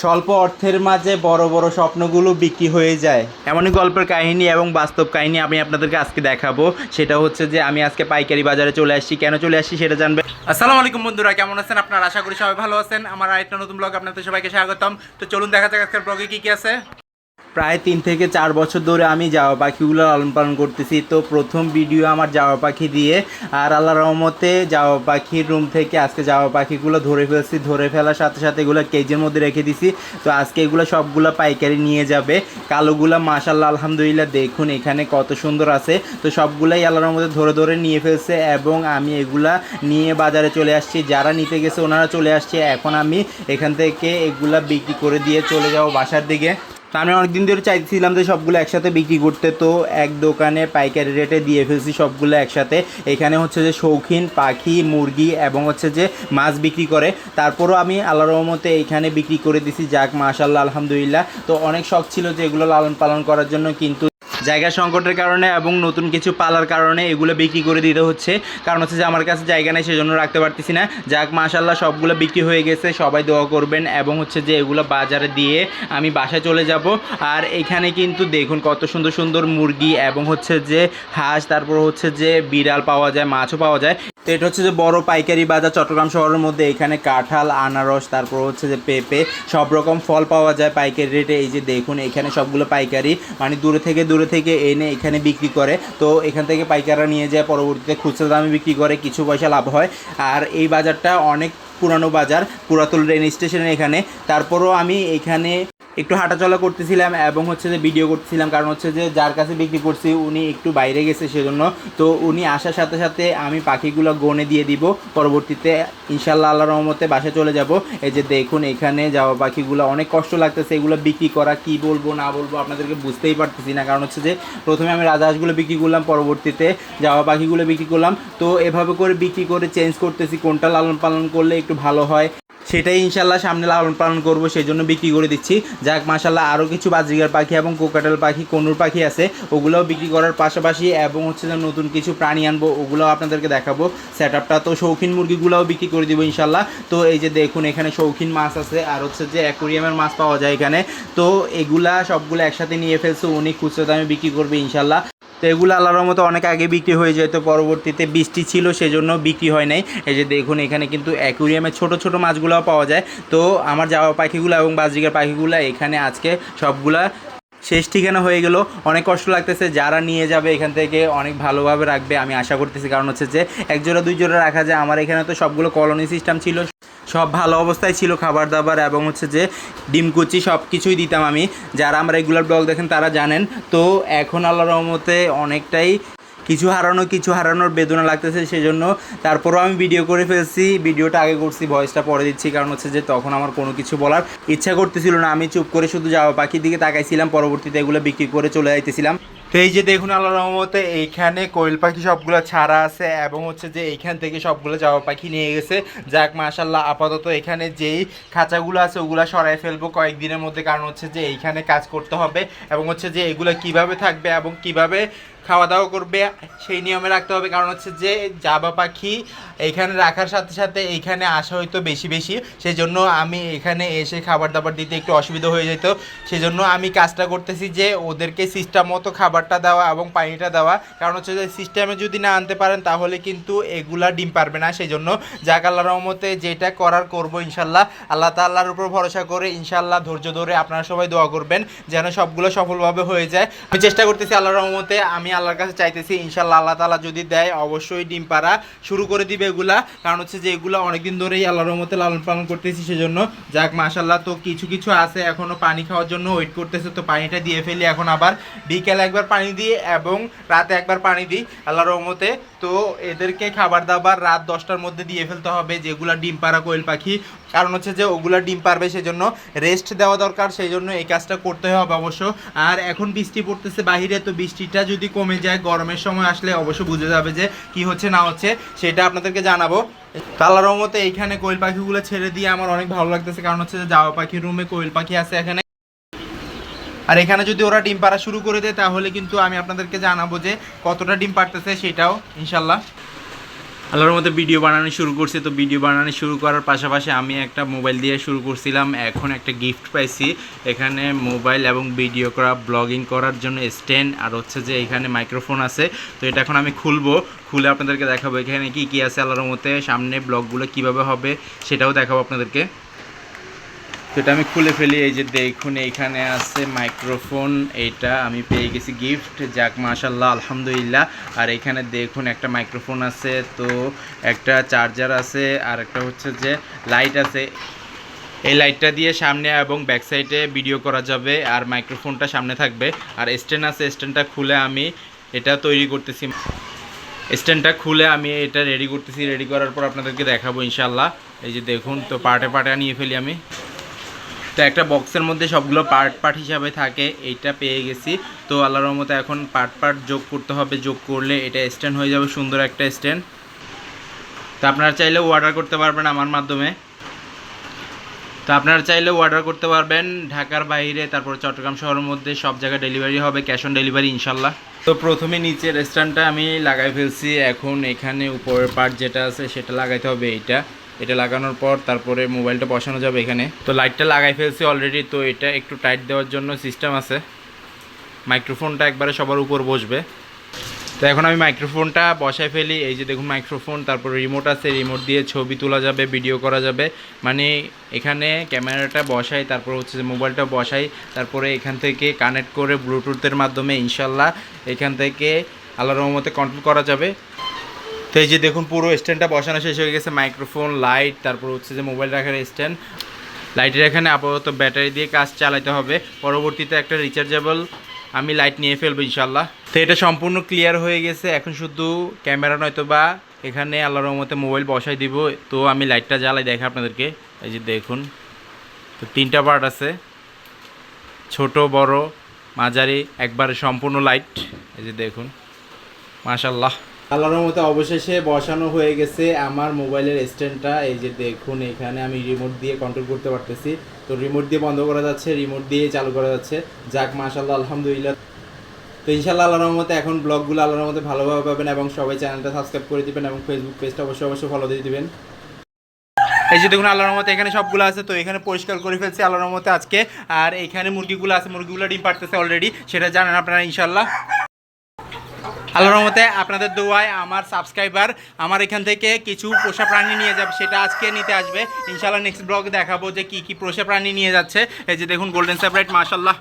স্বল্প অর্থের মাঝে বড় বড় স্বপ্নগুলো বিক্রি হয়ে যায়। এমনই গল্পের কাহিনী এবং বাস্তব কাহিনী আমি আপনাদেরকে আজকে দেখাবো। সেটা হচ্ছে যে আমি আজকে পাইকারি বাজারে চলে আসছি। কেন চলে আসছি সেটা জানবে। আসসালামু আলাইকুম বন্ধুরা, কেমন আছেন আপনারা? আশা করি সবাই ভালো আছেন। আমার আরেকটা নতুন ব্লগ আপনাদের সবাইকে স্বাগতম। তো চলুন দেখা যাক আজকের ব্লগে কি কি আছে। প্রায় তিন থেকে চার বছর ধরে আমি জাওয়া পাখিগুলো লালন পালন করতেছি। তো প্রথম ভিডিও আমার জাওয়া পাখি দিয়ে আর আল্লাহ রহমতে জাওয়া পাখির রুম থেকে আজকে জাওয়া পাখিগুলো ধরে ফেলছি। ধরে ফেলার সাথে সাথে এগুলো কেজের মধ্যে রেখে দিছি। তো আজকে এগুলো সবগুলো পাইকারি নিয়ে যাবে। কালোগুলো মাশাল্লাহ আলহামদুলিল্লাহ দেখুন এখানে কত সুন্দর আছে। তো সবগুলাই আল্লাহ রহমতে ধরে ধরে নিয়ে ফেলছে এবং আমি এগুলা নিয়ে বাজারে চলে আসছি। যারা নিতে গেছে ওনারা চলে আসছে। এখন আমি এখান থেকে এগুলা বিক্রি করে দিয়ে চলে যাব বাসার দিকে। তা আমি অনেকদিন ধরে চাইছিলাম যে সবগুলো একসাথে বিক্রি করতে, তো এক দোকানে পাইকারি রেটে দিয়ে ফেলছি সবগুলো একসাথে। এখানে হচ্ছে যে শৌখিন, পাখি, মুরগি এবং হচ্ছে যে মাছ বিক্রি করে। তারপরও আমি আল্লাহ রহমতে এইখানে বিক্রি করে দিছি, যাক মাশাল্লাহ আলহামদুলিল্লাহ। তো অনেক শখ ছিল যে এগুলো লালন পালন করার জন্য, কিন্তু জায়গা সংকটের কারণে এবং নতুন কিছু পালার কারণে এগুলো বিক্রি করে দিতে হচ্ছে। কারণ হচ্ছে যে আমার কাছে জায়গা নেই, সেজন্য রাখতে পারতেছি না। যাক মাশাল্লাহ সবগুলো বিক্রি হয়ে গেছে, সবাই দোয়া করবেন এবং হচ্ছে যে এগুলো বাজারে দিয়ে আমি বাসায় চলে যাব। আর এখানে কিন্তু দেখুন কত সুন্দর সুন্দর মুরগি এবং হচ্ছে যে হাঁস, তারপর হচ্ছে যে বিড়াল পাওয়া যায়, মাছও পাওয়া যায়। তো এটা হচ্ছে যে বড় পাইকারি বাজার চট্টগ্রাম শহরের মধ্যে। এখানে কাঁঠাল, আনারস, তারপর হচ্ছে যে পেঁপে, সব রকম ফল পাওয়া যায় পাইকারি রেটে। এই যে দেখুন, এখানে সবগুলো পাইকারি মানে দূরে থেকে দূরে থেকে এনে এখানে বিক্রি করে। তো এখান থেকে পাইকাররা নিয়ে যায়, পরবর্তীতে খুচরা দামে বিক্রি করে, কিছু পয়সা লাভ হয়। আর এই বাজারটা অনেক পুরানো বাজার, পুরাতন রেল স্টেশনের এখানে। তারপরও আমি এখানে একটু হাঁটাচলা করতেছিলাম এবং হচ্ছে যে ভিডিও করতেছিলাম। কারণ হচ্ছে যে যার কাছে বিক্রি করছি, উনি একটু বাইরে গেছে সেজন্য। তো উনি আসার সাথে সাথে আমি পাখিগুলো গনে দিয়ে দিব। পরবর্তীতে ইনশাল্লাহ আল্লাহ রহমতে বাসায় চলে যাব। এই যে দেখুন, এখানে যাওয়া পাখিগুলো অনেক কষ্ট লাগতেছে। এগুলো বিক্রি করা কি বলব, না বলব আপনাদেরকে বুঝতেই পারতেছি না। কারণ হচ্ছে যে প্রথমে আমি রাজা রাজহাঁসগুলো বিক্রি করলাম, পরবর্তীতে যাওয়া পাখিগুলো বিক্রি করলাম। তো এভাবে করে বিক্রি করে চেঞ্জ করতেছি। কোনটা লালন পালন করলে একটু ভালো হয়। সেটাই ইনশাল্লাহ সামনে লালন পালন করব সেই জন্য বিক্রি করে দিচ্ছি। যাক মাশাল্লাহ আরও কিছু বাজরিগার পাখি এবং কোকাটাল পাখি, কনুর পাখি আছে, ওগুলোও বিক্রি করার পাশাপাশি এবং হচ্ছে যে নতুন কিছু প্রাণী আনব, ওগুলোও আপনাদেরকে দেখাবো। সেট আপটা তো শৌখিন মুরগিগুলোও বিক্রি করে দিব ইনশাল্লাহ তো এই যে দেখুন, এখানে শৌখিন মাছ আছে, আর হচ্ছে যে অ্যাকোরিয়ামের মাছ পাওয়া যায় এখানে। তো এগুলা সবগুলো একসাথে নিয়ে ফেলছে, উনি খুচরো দামে বিক্রি করবে ইনশাল্লাহ এগুলো আল্লাহর মতো অনেক আগে বিক্রি হয়ে যেত পরবর্তীতে বৃষ্টি ছিল, সেজন্য বিক্রি হয় নাই। এই যে দেখুন, এখানে কিন্তু অ্যাকুরিয়ামে ছোট ছোট মাছগুলোও পাওয়া যায়। তো আমার যাওয়া পাখিগুলো এবং বাজরিকার পাখিগুলো এখানে আজকে সবগুলা শেষ ঠিকানা হয়ে গেল। অনেক কষ্ট লাগতেছে, যারা নিয়ে যাবে এখান থেকে অনেক ভালোভাবে রাখবে, আমি আশা করতেছি। কারণ হচ্ছে যে, এক জোড়া, দুই জোড়া রাখা যায়। আমার এখানে তো সবগুলো কলোনি সিস্টেম ছিল। সব ভালো অবস্থায় ছিল খাবার দাবার এবং হচ্ছে যে ডিম, কুচি সব কিছুই দিতাম আমি। যারা আমার রেগুলার ব্লগ দেখেন তারা জানেন। তো এখন আল্লাহ রহমতে অনেকটাই কিছু হারানো, কিছু হারানোর বেদনা লাগতেছে সেজন্য তারপরও আমি ভিডিও করে ফেলছি। ভিডিওটা আগে করছি ভয়েসটা পরে দিচ্ছি কারণ হচ্ছে যে তখন আমার কোনো কিছু বলার ইচ্ছা করতেছিল না। আমি চুপ করে শুধু যাওয়া পাখির দিকে তাকাইছিলাম, পরবর্তীতে এগুলো বিক্রি করে চলে যাইতেছিলাম। তো এই যে দেখুন আল্লাহ রহমতে এইখানে কোয়েল পাখি সবগুলো ছাড়া আছে এবং হচ্ছে যে এইখান থেকে সবগুলো যাওয়া পাখি নিয়ে গেছে। যাক মাশাল্লাহ আপাতত এখানে যেই খাঁচাগুলো আছে ওগুলো সরাই ফেলব কয়েকদিনের মধ্যে, কারণ হচ্ছে যে এইখানে কাজ করতে হবে এবং হচ্ছে যে এগুলো কীভাবে থাকবে এবং কীভাবে খাওয়া দাওয়া করবে সেই নিয়মে রাখতে হবে, কারণ হচ্ছে যে জাবা পাখি এখানে রাখার সাথে সাথে এইখানে আসা হয়তো বেশি বেশি। সেই জন্য আমি এখানে এসে খাবার দাবার দিতে একটু অসুবিধা হয়ে যেত। সেই জন্য আমি কাজটা করতেছি যে ওদেরকে সিস্টেম মতো খাবারটা দেওয়া এবং পানিটা দেওয়া। কারণ হচ্ছে যে সিস্টেমে যদি না আনতে পারেন, তাহলে কিন্তু এগুলা ডিম পারবে না। সেই জন্য যাক, আল্লাহ রহমতে যেটা করার করব ইনশাল্লাহ। আল্লাহ তাল্লাহর উপর ভরসা করে ইনশাল্লাহ ধৈর্য ধরে আপনারা সবাই দোয়া করবেন, যেন সবগুলো সফলভাবে হয়ে যায়। আমি চেষ্টা করতেছি আল্লাহ রহমতে, আমি আল্লাহর কাছে চাইতেছি ইনশাল্লাহ আল্লাহ তালা যদি দেয়, অবশ্যই ডিম পাড়া শুরু করে দিবে এগুলা। কারণ হচ্ছে যে এগুলো অনেকদিন ধরেই আল্লাহর রহমতে লালন পালন করতেছি, সেজন্য যাক, মাশাল্লাহ তো কিছু কিছু আছে এখনও পানি খাওয়ার জন্য। ওয়েট করতেছে তো পানিটা দিয়ে ফেলি এখন আবার। বিকেলে একবার পানি দিই এবং রাতে একবার পানি দিই আল্লাহর রহমতে। তো এদেরকে খাবার দাবার রাত দশটার মধ্যে দিয়ে ফেলতে হবে যেগুলা ডিম পাড়া কোয়েল পাখি। কারণ হচ্ছে যে ওগুলা ডিম পারবে সেজন্য রেস্ট দেওয়া দরকার সেই জন্য এই কাজটা করতে হবে অবশ্য। আর এখন বৃষ্টি পড়তেছে বাহিরে, তো বৃষ্টিটা যদি কমে যায়, গরমের সময় আসলে অবশ্য বুঝে যাবে যে কি হচ্ছে, না হচ্ছে, সেটা আপনাদেরকে জানাব। তাল্লা রহমতে এইখানে কোয়েল পাখিগুলো ছেড়ে দিয়ে আমার অনেক ভালো লাগতেছে, কারণ হচ্ছে যে যাওয়া পাখির রুমে কোয়েল পাখি আছে এখানে। আর এখানে যদি ওরা ডিম পাড়া শুরু করে দেয়, তাহলে কিন্তু আমি আপনাদেরকে জানাব যে কতটা ডিম পারতেছে সেটাও, ইনশাল্লাহ। আল্লাহর মধ্যে ভিডিও বানানো শুরু করছি। তো ভিডিও বানানো শুরু করার পাশাপাশি আমি একটা মোবাইল দিয়ে শুরু করছিলাম। এখন একটা গিফট পাইছি। এখানে মোবাইল এবং ভিডিও করা ব্লগিং করার জন্য স্ট্যান্ড আর হচ্ছে যে এখানে মাইক্রোফোন আছে। তো এটা এখন আমি খুলবো। খুলে আপনাদেরকে দেখাবো এখানে কি কি আছে আল্লাহর মধ্যে সামনে ব্লগগুলো কীভাবে হবে সেটাও দেখাবো আপনাদেরকে। তো এটা আমি খুলে ফেলি, এই যে দেখুন, এইখানে আছে মাইক্রোফোন এইটা আমি পেয়ে গেছি গিফট যাক মাশাল্লাহ আলহামদুলিল্লাহ। আর এখানে দেখুন, একটা মাইক্রোফোন আছে, তো একটা চার্জার আছে, আর একটা হচ্ছে যে লাইট আছে। এই লাইটটা দিয়ে সামনে এবং ব্যাক সাইডে ভিডিও করা যাবে, আর মাইক্রোফোনটা সামনে থাকবে। আর স্ট্যান্ড আছে স্ট্যান্ডটা খুলে আমি এটা তৈরি করতেছি। স্ট্যান্ডটা খুলে আমি এটা রেডি করতেছি রেডি করার পর আপনাদেরকে দেখাবো ইনশাল্লাহ এই যে দেখুন, তো পার্টে পার্টে নিয়ে ফেলি আমি। তো একটা বক্সের মধ্যে সবগুলো পার্ট পার্ট হিসাবে থাকে, এইটা পেয়ে গেছি। তো আল্লাহর রহমতে এখন পার্ট পার্ট যোগ করতে হবে, যোগ করলে এটা স্ট্যান্ড হয়ে যাবে, সুন্দর একটা স্ট্যান্ড তো আপনারা চাইলেও অর্ডার করতে পারবেন আমার মাধ্যমে। তো আপনারা চাইলেও অর্ডার করতে পারবেন ঢাকার বাইরে, তারপর চট্টগ্রাম শহরের মধ্যে সব জায়গায় ডেলিভারি হবে ক্যাশ অন ডেলিভারি ইনশাল্লাহ। তো প্রথমে নিচের স্ট্যান্ডটা আমি লাগাই ফেলছি। এখন এখানে উপরের পার্ট যেটা আছে, সেটা লাগাইতে হবে এইটা। এটা লাগানোর পর তারপরে মোবাইলটা বসানো যাবে এখানে। তো লাইটটা লাগাই ফেলছি অলরেডি তো এটা একটু টাইট দেওয়ার জন্য সিস্টেম আছে। মাইক্রোফোনটা একবারে সবার উপর বসবে। তো এখন আমি মাইক্রোফোনটা বসায় ফেলি। এই যে দেখুন মাইক্রোফোন তারপর রিমোট আছে রিমোট দিয়ে ছবি তোলা যাবে ভিডিও করা যাবে। মানে এখানে ক্যামেরাটা বসাই, তারপর হচ্ছে যে মোবাইলটা বসাই, তারপরে এখান থেকে কানেক্ট করে ব্লুটুথের মাধ্যমে ইনশাল্লাহ এখান থেকে আল্লাহর রহমতে কন্ট্রোল করা যাবে। তো এই যে দেখুন পুরো স্ট্যান্ডটা বসানো শেষ হয়ে গেছে মাইক্রোফোন লাইট তারপর হচ্ছে যে মোবাইল রাখার স্ট্যান্ড লাইটের এখানে আপাতত ব্যাটারি দিয়ে কাজ চালাতে হবে। পরবর্তীতে একটা রিচার্জেবল আমি লাইট নিয়ে ফেলব ইনশাল্লাহ। তো এটা সম্পূর্ণ ক্লিয়ার হয়ে গেছে। এখন শুধু ক্যামেরা নয়তো বা এখানে আল্লাহর রহমতে মোবাইল বসাই দিব। তো আমি লাইটটা জ্বালাই দেখা আপনাদেরকে। এই যে দেখুন, তো তিনটা পার্ট আছে। ছোট, বড়, মাঝারি, একবারে সম্পূর্ণ লাইট এই যে দেখুন মাশাল্লাহ আল্লাহর মতো অবশেষে বসানো হয়ে গেছে আমার মোবাইলের স্ট্যান্ডটা এই যে দেখুন, এখানে আমি রিমোট দিয়ে কন্ট্রোল করতে পারতেছি। তো রিমোট দিয়ে বন্ধ করা যাচ্ছে রিমোট দিয়ে চালু করা যাচ্ছে। যাক মাশাল্লাহ আলহামদুলিল্লাহ। তো ইনশাল্লাহ আল্লাহর রহমতে এখন ব্লগগুলো আল্লাহর রহমতে ভালোভাবে পাবেন এবং সবাই চ্যানেলটা সাবস্ক্রাইব করে দিবেন এবং ফেসবুক পেজটা অবশ্যই অবশ্যই ফলো দিয়ে দিবেন। এই যে দেখুন আল্লাহর রহমতে এখানে সবগুলো আছে, তো এখানে পরিষ্কার করে ফেলছি আল্লাহর রহমতে আজকে। আর এখানে মুরগিগুলো আছে, মুরগিগুলো ডিম পারতেছে অলরেডি সেটা জানেন আপনারা ইনশাল্লাহ আল্লাহর রহমতে আপনাদের দোয়ায় আমার সাবস্ক্রাইবার আমার এখান থেকে কিছু পোষা প্রাণী নিয়ে যাবে, সেটা আজকে নিতে আসবে। ইনশাল্লাহ নেক্সট ব্লগে দেখাবো যে কি কি পোষা প্রাণী নিয়ে যাচ্ছে। এই যে দেখুন গোল্ডেন সেপারেট মাশাল্লাহ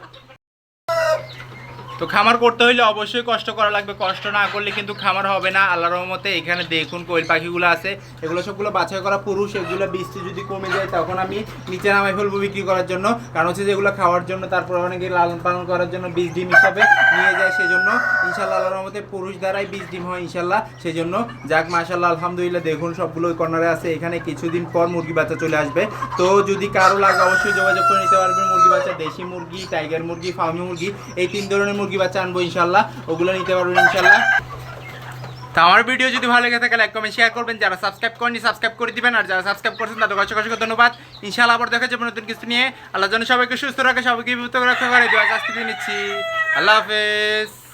তো খামার করতে হইলে অবশ্যই কষ্ট করা লাগবে। কষ্ট না করলে কিন্তু খামার হবে না। আল্লাহ রহমতে এখানে দেখুন কোয়েল পাখিগুলো আছে। এগুলো সবগুলো বাছাই করা পুরুষ, এগুলো বৃষ্টি যদি কমে যায় তখন আমি নিচে নামাই ফেলব বিক্রি করার জন্য। কারণ হচ্ছে যেগুলো খাওয়ার জন্য, তারপর অনেকে লালন পালন করার জন্য বীজ ডিম হিসাবে নিয়ে যায় সেজন্য। ইনশাল্লাহ আল্লাহ রহমতে পুরুষ দ্বারাই বীজ ডিম হয় ইনশাল্লাহ সেজন্য যাক মাশাল্লাহ আলহামদুলিল্লাহ, দেখুন সবগুলো ওই কর্নারে আছে। এখানে কিছুদিন পর মুরগি বাচ্চা চলে আসবে। তো যদি কারও লাগে অবশ্যই যোগাযোগ করে নিতে পারবেন। মুরগি বাচ্চা দেশি মুরগি, টাইগার মুরগি, ফার্মি মুরগি, এই তিন ধরনের মুরগি বাচ্চা আনব ইনশাল্লাহ ওগুলো নিতে পারবেন ইনশাল্লাহ তো আমার ভিডিও যদি ভালো লেগে থাকে লাইক কমেন্ট শেয়ার করবেন। যারা সাবস্ক্রাইব করেনি সাবস্ক্রাইব করে দিবেন। আর যারা সাবস্ক্রাইব করছেন তাদের অসংখ্য অসংখ্য ধন্যবাদ। ইনশাআল্লাহ আবার দেখা যাবে নতুন কিছু নিয়ে। আল্লাহ যেন সবাইকে সুস্থ রাখে, সবাইকে বিপদ রাখা করে। দিয়ে নিচ্ছি। আল্লাহ হাফেজ।